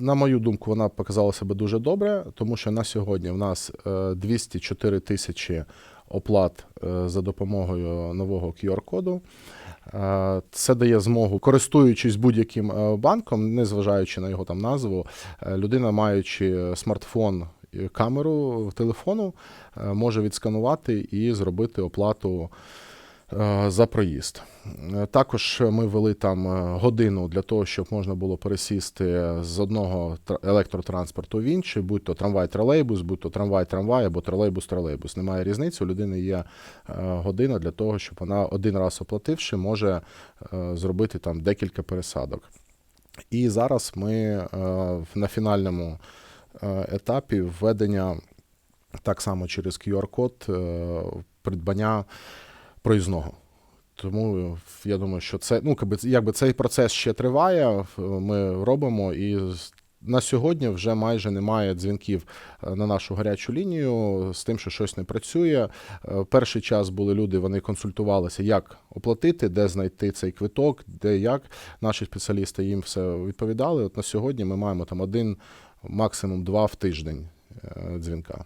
На мою думку, вона показала себе дуже добре, тому що на сьогодні в нас е, 204 тисячі оплат е, за допомогою нового QR-коду. Е, Це дає змогу, користуючись будь-яким е, банком, незважаючи на його там назву, е, людина, маючи смартфон камеру телефону, е, може відсканувати і зробити оплату е, за проїзд. Е, Також ми ввели там е, годину для того, щоб можна було пересісти з одного електротранспорту в інший, будь то трамвай-тролейбус, будь то трамвай-трамвай або тролейбус-тролейбус. Немає різниці. У людини є е, година для того, щоб вона один раз оплативши, може е, зробити там декілька пересадок. І зараз ми е, на фінальному е, етапі введення так само через QR-код е, придбання проїзного. Тому я думаю, що це ну якби, цей процес ще триває. Ми робимо і на сьогодні вже майже немає дзвінків е, на нашу гарячу лінію з тим, що щось не працює. Е, Перший час були люди, вони консультувалися, як оплатити, де знайти цей квиток, де як. Наші спеціалісти їм все відповідали. От на сьогодні ми маємо там один, максимум два в тиждень е, дзвінка.